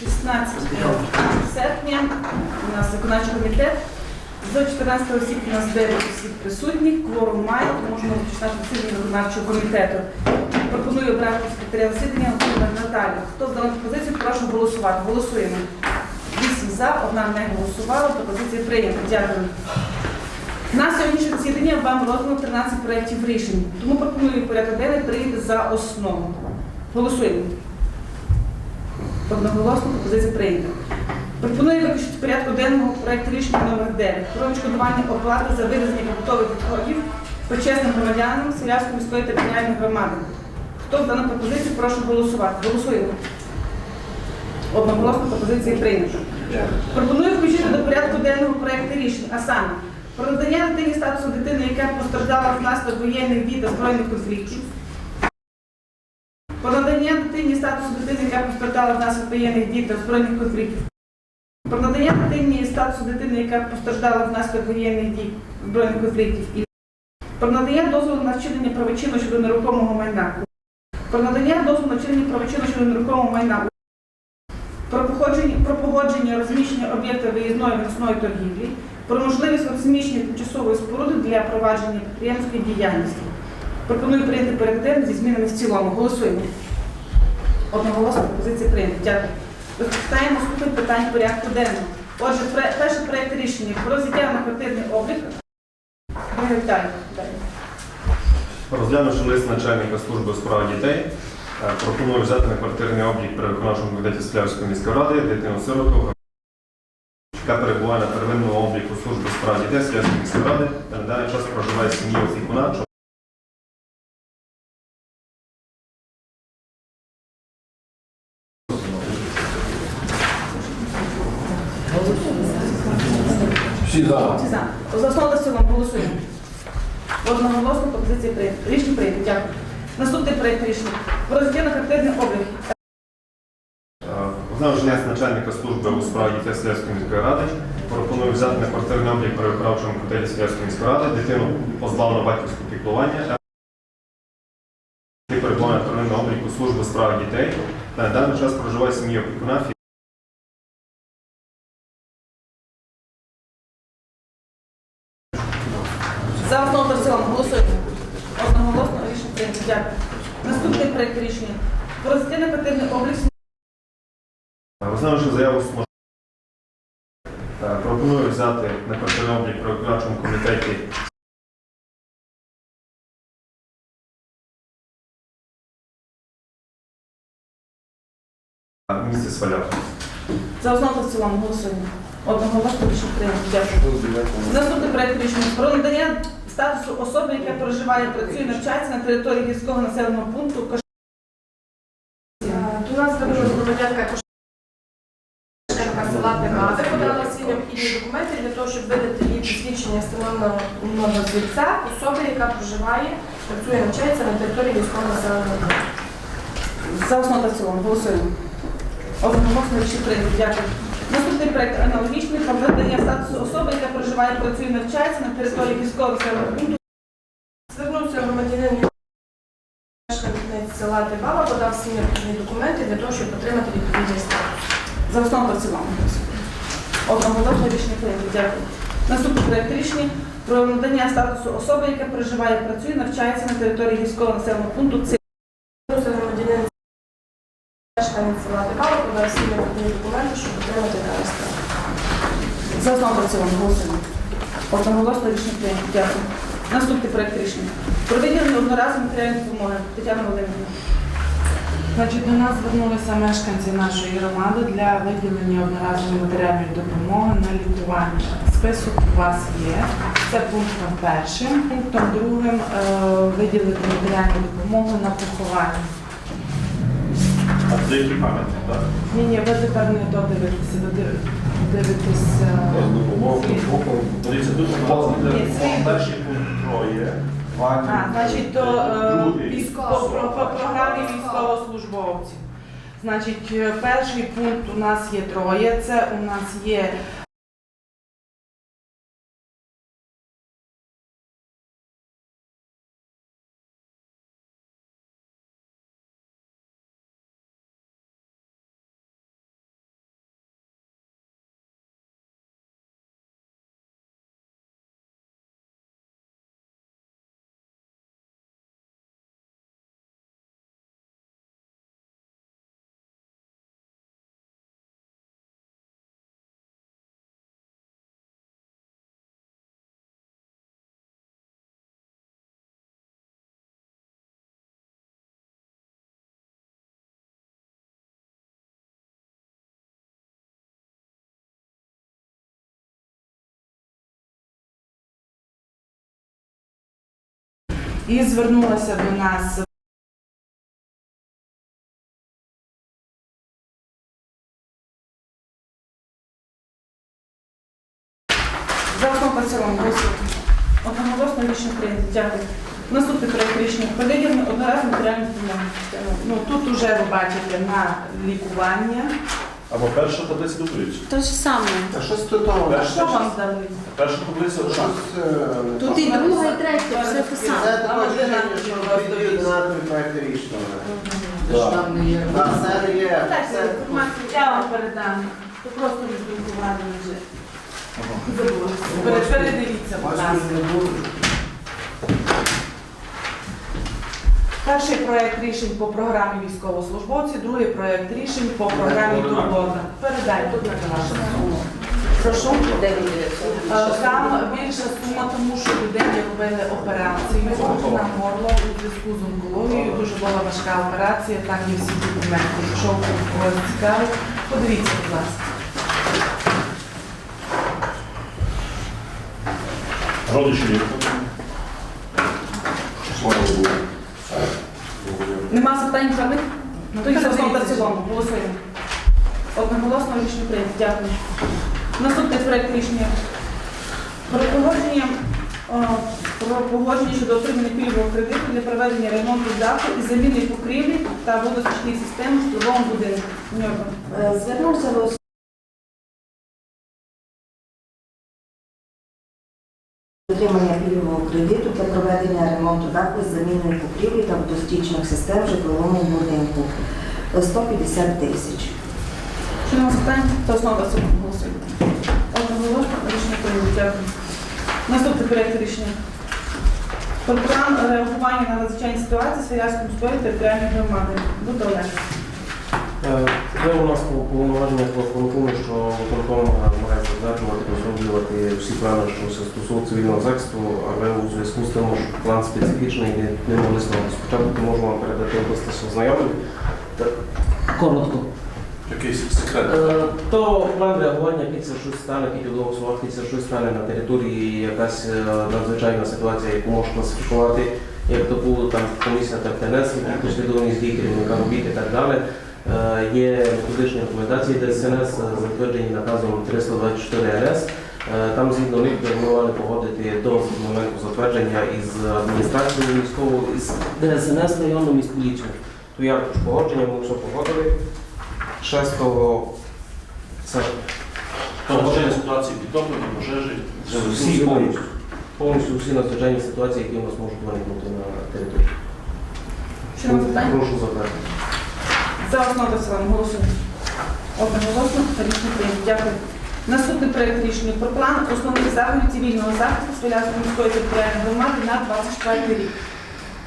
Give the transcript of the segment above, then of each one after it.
16 серпня у нас виконавчий комітет. З 14 осіб у нас 9 осіб присутніх, кворум має, тому можемо починати засідання виконавчого комітету. Пропоную обрати секретаря засідання Антона Наталію. Хто за пропозицію, прошу голосувати. Голосуємо. 8 за, одна не голосувала, пропозиція прийнята. Дякую. На сьогоднішнє засідання вам роздано 13 проєктів рішень, тому пропоную порядок денний прийняти за основу. Голосуємо. Одноголосно пропозиція прийнята. Пропоную виключити порядку денного проєкту рішення номер 9 про відшкодування оплати за вивезення побутових відходів почесним громадянам Селявської міської територіальної громади. Хто за дану пропозицію, прошу голосувати. Голосуємо. Одноголосно пропозиція прийнята. Пропоную включити до порядку денного проєкту рішень, а саме про надання дитині статусу дитини, яка постраждала внаслідок воєнних дій та збройних конфліктів. Про надання дитині статусу дитини, яка постраждала внаслідок воєнних дій та збройних конфліктів. Про надання дитині статусу дитини, яка постраждала внаслідок воєнних дій збройних конфліктів. І про надання дозволу на вчинення правочину щодо нерухомого майна. Про надання дозволу на вчинення правочину щодо нерухомого майна. Про походження, про погодження розміщення об'єкта виїзної м'ясної торгівлі, про можливість розміщення тимчасової споруди для провадження підприємської діяльності. Пропоную прийняти денний зі змінами в цілому. Голосуємо. Одноголосно пропозиція прийнята. Дякую. Використаємо наступних питань порядку денного. Отже, перше проєкт рішення про взяття на квартирний облік. Розглянувши лист начальника служби у справах дітей, е, пропоную взяти на квартирний облік при виконавчому комітеті Слявської міської ради дитину сироту, яка перебуває на первинному обліку служби у справах дітей Слявської міської ради та на даний час проживає в сім'ї опікуна. що Всі за. Всі за. За основу та в цілому голосуємо. Одноголосно пропозиція прийнята. Рішення прийнято. Дякую. Наступний проєкт рішення. Про на квартирний облік. Е, Розглянувши лист начальника служби у справах дітей Слявської міської ради, пропоную взяти на квартирний облік при виконавчому комітеті Слявської міської ради дитину позбавлену батьківського піклування, яка перебуває на обліку служби у справах дітей на даний час проживає в сім'ї опікуна За основу голосуємо. Дякую. Наступний проєкт рішення. Про взяття на квартирний облік. Розглянувши заяву з Е, пропоную взяти на облік при виконавчому комітеті місце Свалят. За основу в цілому голосуємо. Одноголосно рішення прийнято. Дякую. Наступний проєкт рішення про надання статусу особи, яка проживає, працює, навчається на території гірського населеного пункту. Кош- До нас звернулася громадянка Кошенка села Тимади, подала всі необхідні документи для того, щоб видати їй посвідчення встановленого звідця особи, яка проживає, працює, навчається на території військового населеного пункту. За основу та цілому голосуємо. Одноголосно рішення прийнято. Дякую. Наступний проєкт аналогічний про надання статусу особи, яка проживає, працює, навчається на території населеного пункту. Звернувся громадянин мешканець села Тибава, подав всі необхідні документи для того, щоб отримати відповідний статус. За основу голосуємо. Одноголосно рішення прийнято. Дякую. Наступний проєкт рішення про надання статусу особи, яка проживає, працює, навчається на території гірського населеного пункту. Мешканець села Тибава, подав всі необхідні документи, щоб отримати даний. За основу цілому голосуємо. Одноголосно рішення прийнято. Дякую. Наступний проєкт рішення. Про виділення одноразової матеріальної допомоги. Тетяна Володимирівна. Значить, до нас звернулися мешканці нашої громади для виділення одноразової матеріальної допомоги на лікування. Список у вас є. Це пунктом першим. Пунктом другим е, виділити матеріальну допомогу на поховання. Це пам'ятник, так? Ні, ні, ви тепер не додивитеся, ви дивитеся. Дивіться, тут вказано, Ні, це- перший пункт троє. А, значить, то е, військово, про, по програмі військовослужбовців. Значить, е, перший пункт у нас є троє. Це у нас є І звернулася до нас За основу в цілому. Одноголосно рішення прийнято. Дякую. Наступний проект рішення про виділення одноразової матеріальної допомоги. Ну тут уже ви бачите на лікування. Або перша таблиця доповідь. То ж саме. А щось тут того. А що вам дали? Перша таблиця одна. Тут і друга, і третя, все те саме. Це вчення, ви що відповідь однакові проекти рішення. Є. Так, це не є. Дайте Це- інформацію. Я вам передам. То просто відлікування вже. Забулося. Пере- Передивіться, будь ласка. Перший проект рішень по програмі військовослужбовці, другий проект рішень по програмі Турбота. Передай тут на вашу. Прошу. Е, Там більша сума, тому що людині робили операцію на горло у зв'язку з онкологією. Дуже була важка операція, там є всі документи. Якщо когось цікавить, подивіться, будь ласка. Родичі. Слава Богу. Нема запитань правих? Тоді за основу та в цілому. Голосуємо. Одноголосно рішення прийнято. Дякую. Наступний проект рішення про погодження о, про погодження щодо отримання пільгового кредиту для проведення ремонту даху і заміни покрівлі та водостічної системи в житловому будинку. Е, Звернувся до кредиту для проведення ремонту даху з заміною покрівлі та водостічних систем в житловому будинку. 150 тисяч. Що нема запитань? За основу та в цілому. Голосуємо. Одноголосно рішення прийнято. Дякую. Наступний проект рішення. Про план реагування на надзвичайні ситуації Свиявської міської територіальної громади. Буде Олег. Це у нас по повноваженнях виконкому, що виконком має затверджувати, розроблювати всі плани, що се стосують цивільного захисту, але у зв'язку з тим, що план специфічний, не, не могли з нього спочатку, можу вам передати області ознайомлення. Коротко. Якийсь секрет. Е, То план реагування, якщо щось стане, який голосувати, якщо щось стане на території, якась е, надзвичайна ситуація, яку можна класифікувати, як то було там комісія та ТНС, послідовність дій керівника робіт і так далі. Е, Є методичні рекомендації ДСНС, затверджені наказом 324 НС. Е, Там згідно них ми мали погодити до моменту затвердження із адміністрацією військовою, із ДСНС районним, із поліцією. То я погодження, ми все погодили. 6 серпня. Надзвичайні ситуації підтоплення, пожежі. Всі повністю. Повністю всі надзвичайні ситуації, які у нас можуть виникнути на території. Прошу затвердити. За основу цілому. Голосуємо. Одноголосно рішення прийнято. Дякую. Наступний проект рішення про план основних заходів цивільного захисту Свиявської міської територіальної громади на 24 рік.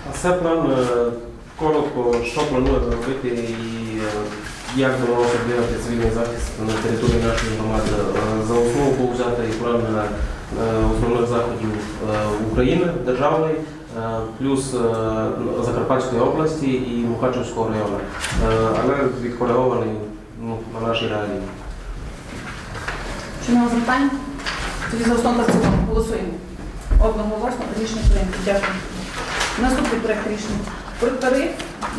А це план е, коротко, що планує робити і е, як довелося обігати цивільний захист на території нашої громади. Е, За основу був взятий план е, основних заходів України державний, е, плюс е, Закарпатської області і Мухачівського району, Е, але відкоригований ну, на нашій реалії. Що нема запитань? Тоді за основу та цілому. Голосуємо. Одноголосно рішення прийнято. Дякую. Наступний проект рішення про тариф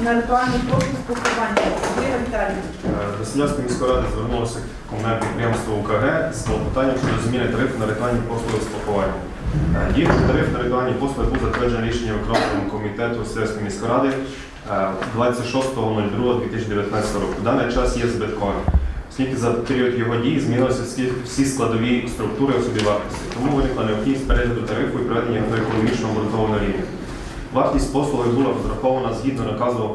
на ритуальний послуг спілкування. Андрій Віталій. Е, До Селянської міської ради звернулося комунальне підприємство УКГ з клопотанням щодо зміни тарифу на ритуальні послуги. Е, Діючий тариф на ритуальні послуги був затверджений рішенням виконавчого комітету Селянської міської ради е, 26.02.2019 року. В даний час є збитковим, оскільки за період його дії змінилися всі- складові структури собівартості. Тому виникла необхідність перегляду тарифу і приведення його до економічного обґрунтованого рівня. Вартість послуги була розрахована згідно наказу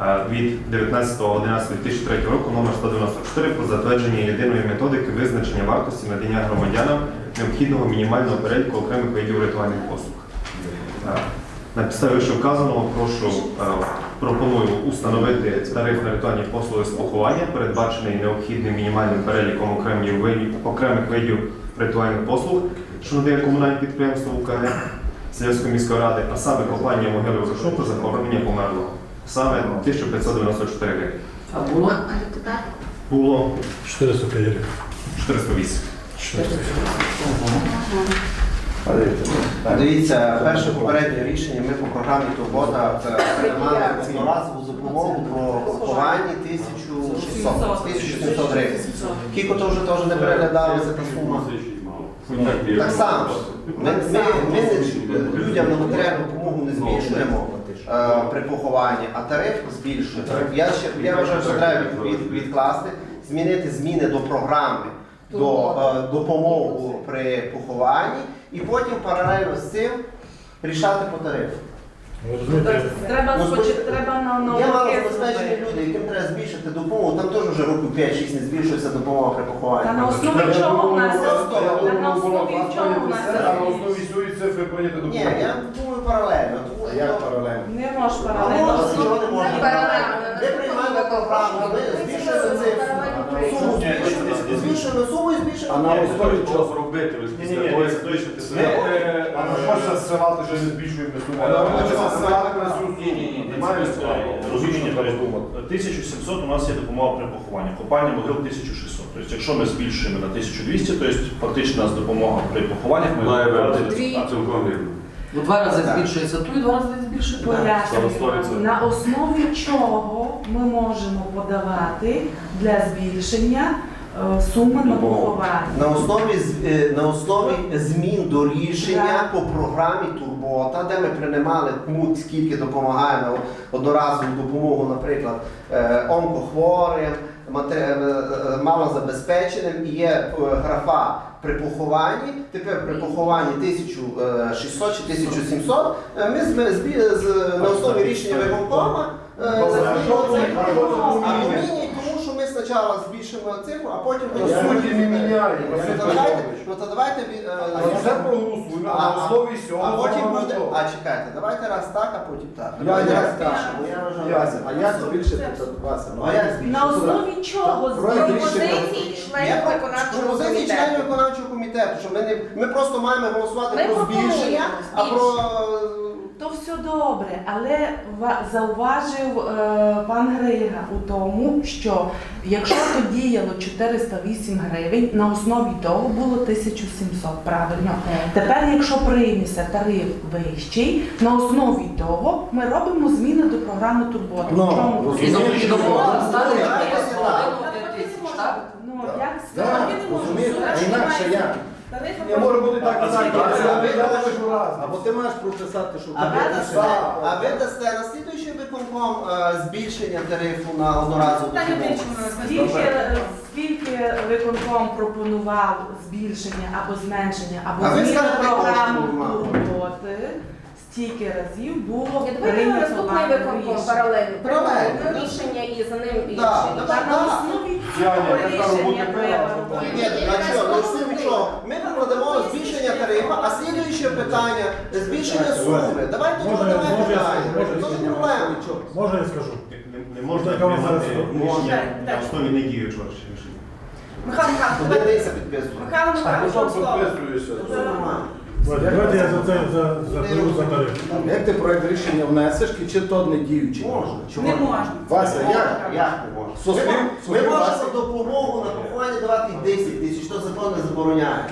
е, від 19.11.2003 року номер 194 про затвердження єдиної методики визначення вартості надання громадянам необхідного мінімального переліку окремих видів ритуальних послуг. Е, На підставі вищевказаного прошу е, пропоную установити тариф на ритуальні послуги з поховання, передбачений необхідним мінімальним переліком окремих видів, окремих видів ритуальних послуг, що надає комунальне підприємство УКГ. Сільської міської ради, а саме компанія могили грошу та захоронення померлого. Саме 1594 гривень. А було? Тепер? Було 405 гривень. 408. Дивіться, перше попереднє рішення ми по програмі Турбота приймали одноразову допомогу про поховання 1600, 1700 гривень. Кіко то вже теж не переглядалося та сума. Так само. Ми, ми, ми не- людям на матеріальну допомогу не збільшуємо е, при похованні, а тариф збільшуємо. Я, ще, я вважаю, що треба від- відкласти, змінити зміни до програми, до е, допомоги при похованні, і потім паралельно з цим рішати по тарифу. Ви розумієте, Треба Ну, спочатку, треба на нове. Є люди, яким треба збільшити допомогу. Там теж вже років 5-6 не збільшується допомога при Та похованні. на основі чого в нас? Просто- Та на основі чого в нас? А на основі цієї цифри прийняти Ні, допомогу. я думаю паралельно. Тому А що як паралельно? Не можеш А паралельно. чого не можна? Паралельно. Ми приймаємо програму, ми збільшуємо цифру, збільшуємо суму і збільшуємо. А на основі чого? зробити? Ви Ні-ні-ні, А на що це зсилати, що не збільшуємо суму? А на що це зсилати на цю суму? Ні, ні, ні, Немає Розуміння треба думати. 1700 у нас є допомога при похованні. Копання могил 1600. Тобто, якщо ми збільшуємо на 1200, то есть, фактично у нас допомога при похованнях ми Має брати бути. Цілком вірно. У два рази збільшується тут, і два рази збільшується. Пояснюю, на основі чого ми можемо подавати для збільшення е, суми на поховання. На основі, з- е, на основі змін до рішення по програмі Турбота, де ми приймали кому скільки допомагає на одноразову допомогу, наприклад, е, онкохворим, малозабезпеченим, і є е, графа при похованні. Тепер при похованні 1600 чи 1700. е, Ми з, з, з- на основі рішення виконкома е, змінюємо. А спочатку збільшимо цифру, а потім Я суті не міняю, Ну, то давайте, ну то давайте від- е, це проголосуємо на А, основі а потім буде. А чекайте, давайте раз так, а потім так. Я Давайте раз так. я А як збільшити Вася? Ну, а як збільшити? На основі чого Проект збільшити? Пропозиції членів виконавчого пропозиції комітету. членів виконавчого комітету, що ми не ми просто маємо голосувати Ми про пропонуємо збільшення, а про То все добре, але ва- зауважив е, пан Грига у тому, що якщо то діяло 408 гривень, на основі того було 1700, правильно? Тепер, якщо прийметься тариф вищий, на основі того ми робимо зміни до програми Турбота. Ну, В чому? Ну, як розумієте, а інакше як? Не може бути так, і так, раз. Або ти маєш прописати, що а ви дасте, а ви дасте на слідуючий виконком е, збільшення тарифу на одноразову допомогу? іншому. Скільки, скільки виконком пропонував збільшення або зменшення, або ви скажете, програму турботи, стільки разів було Я прийнято наступний вами виконком рішення. паралельно. Паралельно. Рішення і за ним Да, рішення. да, Та на основі Яня, цього рішення треба. Ні, а що, ну всі нічого. Ми покладемо збільшення тарифу, а слідуюче питання збільшення суми. Давайте Може, може, питання. може, Це не проблема. Можна я скажу? Не, можна приймати рішення на основі недіючого рішення. Михайло Михайлович, підписувати? Михайло Михайлович, вам слово. Це нормально. Давайте я за це за, за, за тариф. Як ти проект рішення внесеш, і чи то не діючий? Можна. Чого? Не можна. Вася, як? Як можна? Со слів- Ми- можемо допомогу на поховання давати і 10 тисяч, то закон не забороняє.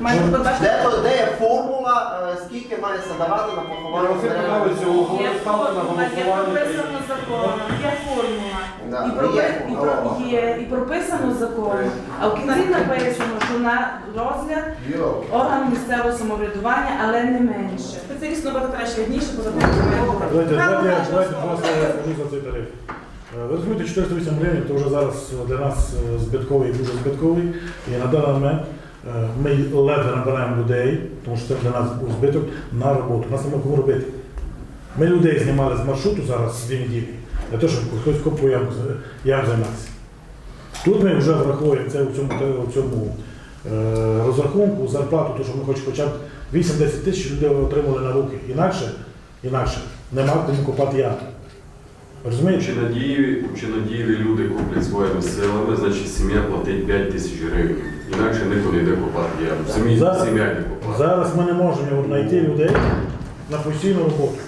Маєте? Де, то- де є формула, е, скільки має давати на поховання? Василь Петрович, Є Ставте на формула, є голосування. прописано законом, є формула. Да, І, є і, формула. про- є, і прописано законом. А в кінці написано, що на розгляд Йо. органу місцевого самоврядування, але не менше. Спеціаліст набагато краще видніше, по закону. Давайте, давайте, давайте вам два скажу за цей тариф. Е, Ви розумієте, 408 гривень то вже зараз для нас е, збитковий, дуже збитковий. І на даний момент е, ми ледве набираємо людей, тому що це для нас був збиток на роботу. Нас немає кому робити. Ми людей знімали з маршруту зараз дві неділі, для того, щоб хтось копою ям, займався. Тут ми вже враховуємо це у цьому, у цьому е, розрахунку, зарплату, то що ми хочемо хоча б 8-10 тисяч людей отримали на руки. Інакше, інакше нема кому копати яму. Розумієте? Чи надієві, чи надієві люди куплять своїми силами, значить сім'я платить 5 тисяч гривень. Інакше ніхто не йде копати яму. Самі Зараз- сім'я не копати. Зараз ми не можемо знайти людей на постійну роботу.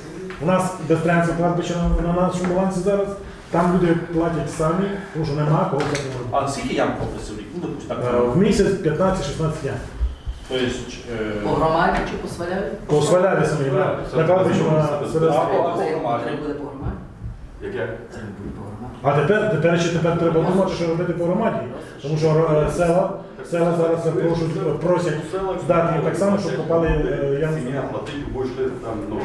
У нас безтранця кладбище на, на нашому балансі зараз. Там люди платять самі, тому що нема кого за ним робити. А скільки ям попросив рік? Ну, допустим, Е, так. В місяць 15-16 днів. Тобто, По е, громаді чи по сваляві? По сваляві самі, на, на кладбищі на Або- громаді. буде по громаді? Яке? А тепер, тепер ще тепер треба думати, що робити по громаді. Тому що е, села, села зараз запрошують, просять дати їм так само, щоб попали е, ямки. Сім'я платить, будеш жити там, ну,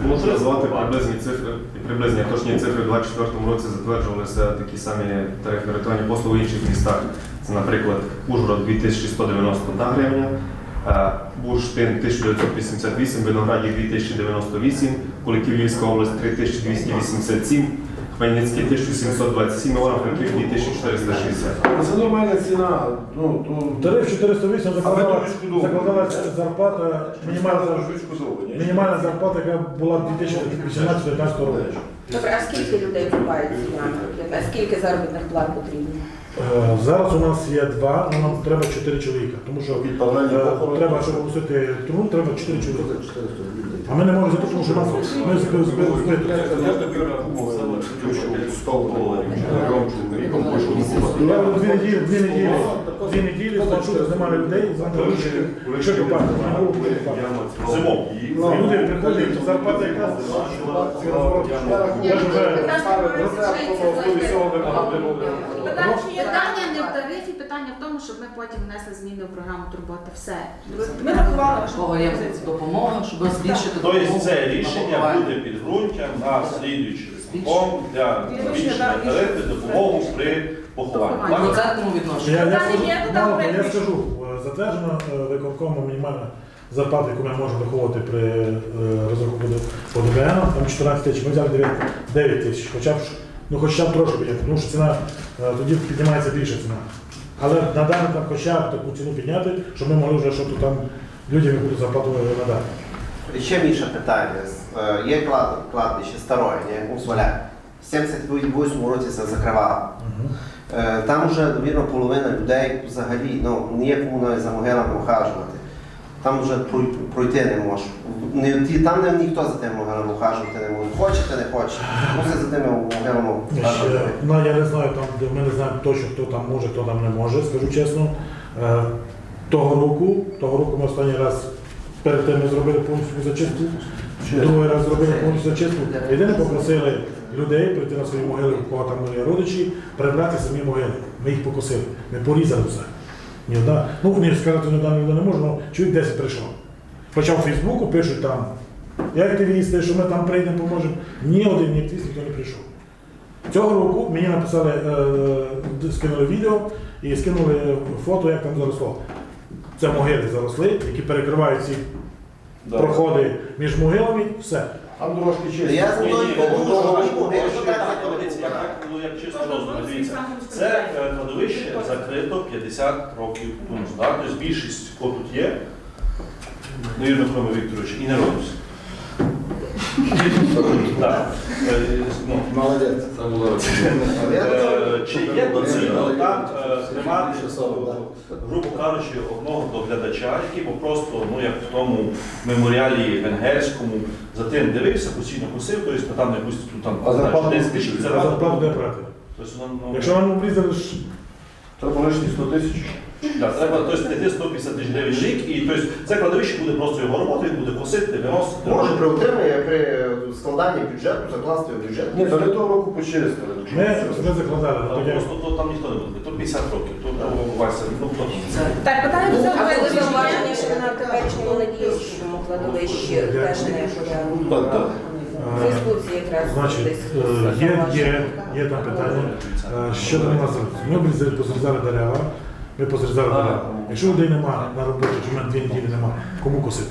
це- Можу назвати приблизні цифри, і приблизні точні цифри в 2024 році затверджувалися такі самі тарифи рятування послуг в інших містах. Це, наприклад, Ужгород 2191 гривня, Бурштин 1988, Виноградів 2098, Куликів Львівська область 3287, Хмельницький 1727, Івано-Франків 2460. Це нормальна ціна. Ну, то... Тариф 408 Але закладала, закладалася зарплата, мінімальна, мінімальна зарплата, яка була 2018-2019 року. Добре, а скільки людей купають ці? А скільки заробітних плат потрібно? Е, Зараз у нас є два, але нам треба чотири чоловіка, тому що паралельні е, похорони. треба, щоб опустити трун, треба чотири чоловіка. А ми не можемо, взяти, тому що нас ми збили збили. Треба дві неділі, дві неділі, дві неділі, маршрути немає людей, завтра що куди зимом. Люди приходять, зарплата яка? Ці. Я вже Питання не питання тому, щоб ми потім внесли зміни в програму турбота. Все. Ми рахували вашу Кого є пропозицію. допомога, щоб збільшити Тобто допомогу це рішення буде підґрунтям на слідуючий закон для збільшення тарифи допомогу при похованні. Так? процентному. Я, скажу, є, мало я скажу, е, затверджена е, виконкомом мінімальна зарплата, яку ми можемо виховувати при е, розрахунку по ДБН, там 14 тисяч, ми взяли 9, 9 тисяч, хоча б, ну, хоча б трошки підняти, тому що ціна, е, тоді піднімається більша ціна. Але надалі там хоча б таку ціну підняти, щоб ми могли вже щось там людям яку зарплату надати. Ще більше питання. Е, Є клад, кладбище старое, ні, у Сваля. В 78 році це закривало. Е, Там вже, довірно, половина людей взагалі ну, ніякому навіть за могилами ухажувати. Там вже пройти не може. Не, там не, ніхто за тими могилами ухажувати не може. Хочете, не хочете. Мусить за тими могилами ну, я не знаю, там, де ми не знаємо точно, хто там може, хто там не може, скажу чесно. Е, того року, того року ми останній раз перед тим ми зробили повністю зачистку, другий раз зробили повністю зачистку. Єдине попросили людей прийти на свої могили, у кого там є родичі, прибрати самі могили. Ми їх покосили. Ми порізали все. Ні одна, ну не сказати, ні одна ні одна не можна, але чоловік 10 прийшло. Хоча в Фейсбуку пишуть там, як активісти, що ми там прийдемо, поможемо. Ні один ні активіст ніхто не прийшов. Цього року мені написали, е, скинули відео і скинули фото, як там заросло. Це могили заросли, які перекривають ці Да. проходи між могилами, все. Там дорожки чисті. Я Ні, ні, дивіться, як робиться. так, ну, як чисто розумію, дивіться. Це е, кладовище закрито 50 років тому. Тобто більшість, хто тут є, невірно, Хрома Вікторович, і не робиться. Так. Е, ну, Молодець. Це була Е, Чи є доцільно там е, тримати, грубо кажучи, одного доглядача, який би просто, ну як в тому меморіалі венгерському, за тим дивився, постійно косив, тобто там якусь тут там А зарплату десь не тисяч зарплату де брати? Тобто, ну, ну, Якщо нам обрізали ж Треба лишні 100 тисяч. Да, треба тобто, знайти 150 тисяч гривень рік, і тобто, це кладовище буде просто його робота, він буде косити, виносити. Може при утриманні, при складанні бюджету закласти в бюджет. Ні, то не того року почистили. ми, ми закладали. Але тоді- Просто то, там ніхто не буде, то 50 років, то Вася, ну хто? Так, питання до цього А ви зауваження, що на теперішньому надіючому кладовищі теж не Е, Фейсбуці якраз Значить, е, є, є, є там питання. Е, Що до нас робити? Ми обрізали, дерева, ми позрізали дерева. Якщо людей немає на роботі, чи в мене дві неділі немає, кому косити?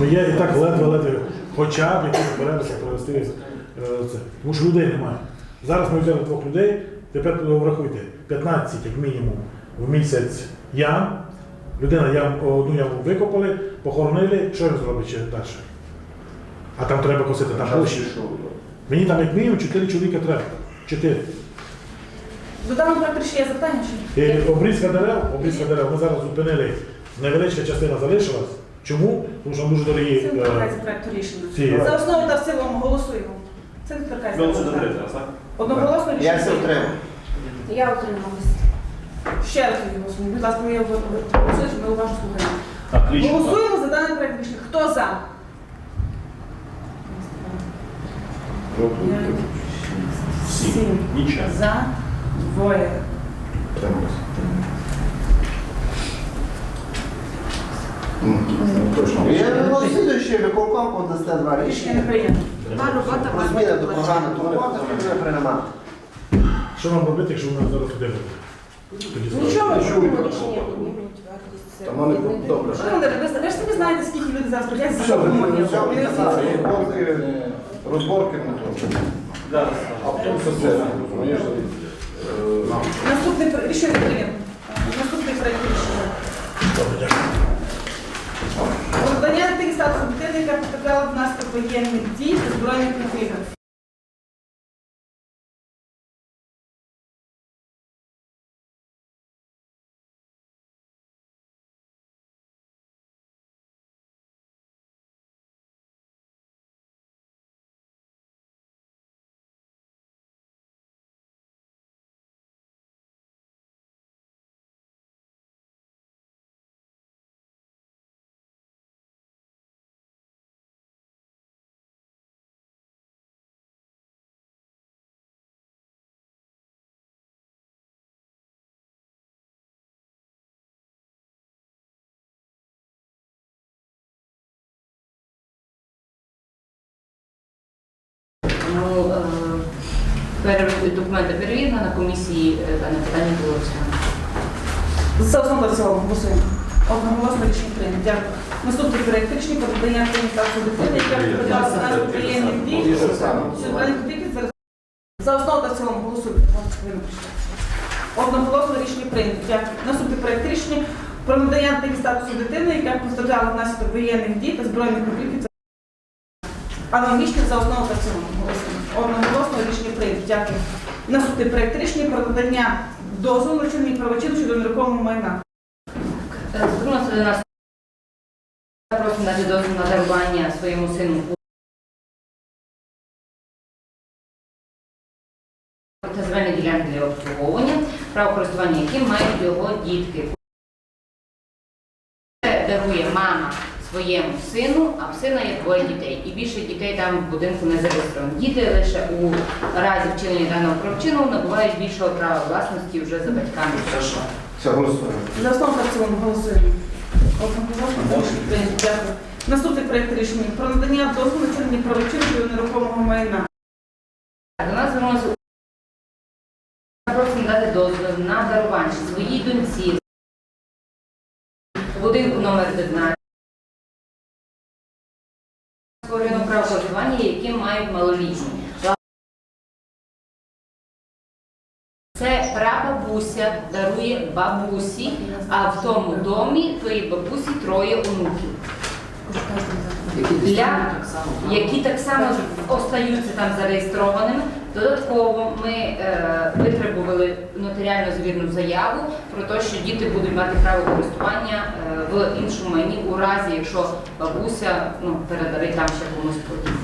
Ну я і так ледве-ледве, хоча б якісь перевести провести е, це. Тому що людей немає. Зараз ми взяли двох людей, тепер врахуйте, 15 як мінімум в місяць ям. Людина ям, одну яму викопали, похоронили, що він зробить ще далі? А там треба косити, там площі. Мені там як мінімум 4 чоловіка треба. 4. До даного проекту ще є запитання чи ні? І обрізка дерев, обрізка дерев, ми зараз зупинили. Невеличка частина залишилась. Чому? Тому що дуже дорогі. Це не е, торкається проекту рішення. ці- За основу та в цілому голосуємо. Це не торкається. Ми оце проекту. третій раз, так? Одноголосно Я рішення. все прийнято. утримав. Я отрималась. Ще раз тоді голосуємо. Будь ласка, я голосую, щоб ми уважно слухаємо. Отлично. Голосуємо за даний проект рішення. Хто за? Всі. Сім. Нічого. За. Двоє. Ну, слідуючий виконком подасте два Рішення рішення. прийнято. Два робота Про зміни до програми турботи ми приймати. Що нам робити, якщо нас зараз туди? Тоді ставимо. Нічого. Рішення піднімуть вартість. Та мене добре. Ви ви ж самі знаєте, скільки люди зараз приходять за Все, Ви розборки, розборки не то. Да. А потім все це, розумієш? Е, Наступний про- рішення не прийнято. Наступний проект рішення. Добре, дякую. Продання дитині статусу дитини, яка потрапила внаслідок воєнних дій та збройних конфліктів. Тому е, документи перевірено на комісії е, дане питання було розглянуто. За основу цілому голосуємо. Одноголосно рішення прийнято. Дякую. Наступний проект рішення про надання статусу дитини, яка самі. збройних конфліктів. Зараз- За основу та в цілому голосуємо. Одноголосно рішення прийнято. Дякую. Наступний проект рішення про надання статусу дитини, яка постраждала внаслідок воєнних дій та збройних конфліктів. Аналогічно за основу та в. Одноголосно рішення прийнято. Дякую. Наступний проект рішення про надання дозволу на чинні правочин щодо нерухомого майна. Просимо дати дозвіл на дарування своєму сину та земельні ділянки для обслуговування, право користування яким мають його дітки. Це дарує мама своєму сину, а в сина є двоє дітей. І більше дітей там в будинку не зареєстровано. Діти лише у разі вчинення даного правочину набувають більшого права власності вже за батьками. Все, голосуємо. За основу та в цілому голосуємо. Дякую. Наступний проект рішення про надання дозволу на чинні правочин щодо нерухомого майна. До нас звернулося просимо дати дозвіл на дарування своїй доньці будинку номер 11 району право користування, яким мають малолітні. Це прабабуся дарує бабусі, а в тому домі твої бабусі троє онуків. Для які так само остаються там зареєстрованими. Додатково ми е, витребували нотаріально звірну заяву про те, що діти будуть мати право користування е, в іншому майні у разі, якщо бабуся ну, передарить там ще комусь потім.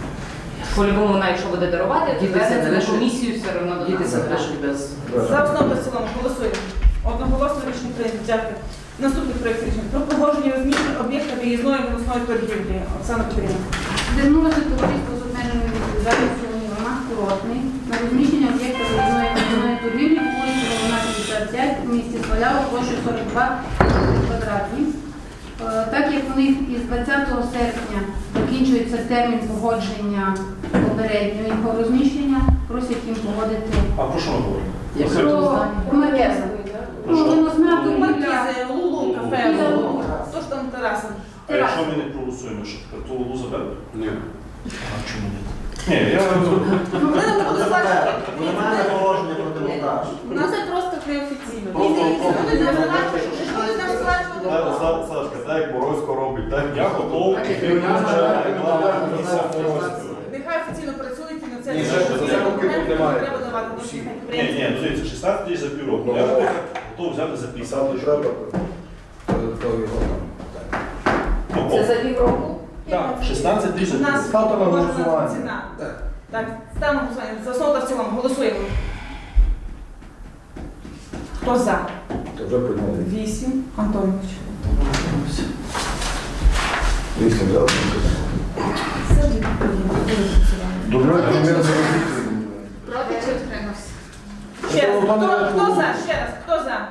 По-любому, вона, якщо буде дарувати, то Діти це звернеться на залишать- комісію все одно до Діти нас. запишуть без... За основу та в цілому голосуємо. Одноголосно рішення прийнято. Дякую. Наступний проект рішення про погодження розміщення об'єкта виїзної виносної торгівлі. Оксана Петрівна. Звернулося товариство з обмеженою відповідальністю Роман на розміщення об'єкта виїзної виїзної торгівлі вулиці Головна 55 в місті Сваляво площею 42 квадратні. Е, Так як у них із 20 серпня закінчується термін погодження попереднього їх розміщення, просять їм погодити А про що ми говоримо? Про маркезу. Ну, торгівля. Маркізи, Лулу, кафе, Лулу. Хто ж там Тараса? А якщо ми не проголосуємо, що ту лугу заберуть? Ні. А чому ні? Ні, я Ну, вони нам будуть сплачувати. Немає положення про демонтаж. У нас це просто неофіційно. Просто- сплачувати. Сашка, так як Боровсько робить, так Я готовий. Нехай офіційно працюють і на це Ні, не ще треба тут немає. Треба давати до всіх Ні, підприємців. ні, дивіться, 16 тисяч за півроку. Я готовий готовий взяти за 50 тисяч. Треба Ну, Це за півроку? Так, 16 тисяч. У нас Ставте на голосування. ціна. Так, ставимо на голосування. За основу та в цілому. Голосуємо. Хто за? Вже прийняли. Вісім. Антонович. Вісім за. Добре, ми Проти чи утримався? Ще раз, хто, хто за? Ще раз, хто за?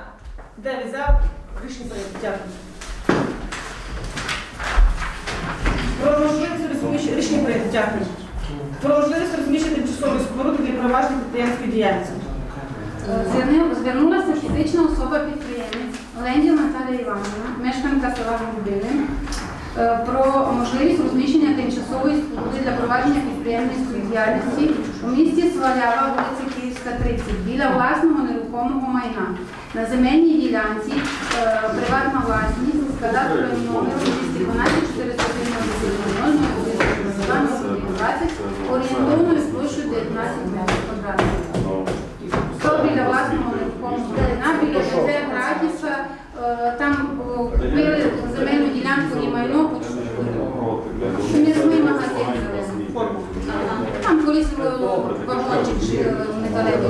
Дев'ять за. Рішення прийнято. Дякую. Про можливість розміщення рішення прийнято. Дякую. Про можливість розміщення тимчасової споруди для провадження підприємської діяльності. Звернулася фізична особа-підприємець Ленділ Наталія Івановна, мешканка села Гудини, про можливість розміщення тимчасової споруди для провадження підприємницької діяльності у місті Свалява, вулиця Київська, 30, біля власного нерухомого майна. На земельній ділянці е, приватна власність з кадастровим номером 212 411 орієнтовною площею 19 метрів квадратних. То біля власного нерухомого майна, біля ДЗ Градіса, там купили земельну ділянку і майно по М'ясний магазин. Там колись вагончик стояв.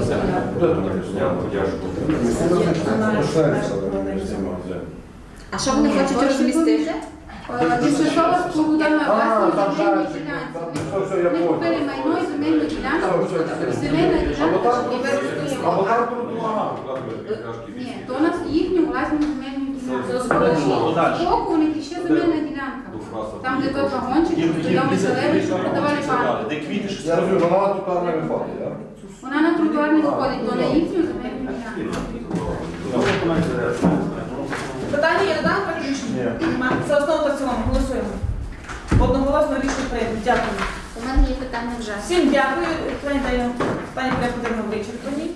А що вони хочуть розмістити? Тимчасова споруда на А, власній там ділянці. Там все, все, я Вони купили майно і земельну ділянку. Земельна ділянка і або. Ні, то у нас їхню власну земельну Ну, ділянку. Збоку у них ще земельна ділянка. Там, де той вагончик, стояв Михайлевич, продавали панку. Де квіти, що Я розумію, вона тут там не виходить, так? Вона на тротуар не виходить, то на їхню земельну ділянку. Питання є? Нема. За основу та в цілому. Голосуємо. Одноголосно рішення прийнято. Дякую. У мене є питання вже. Всім дякую. Питання Пані денного вичерпані.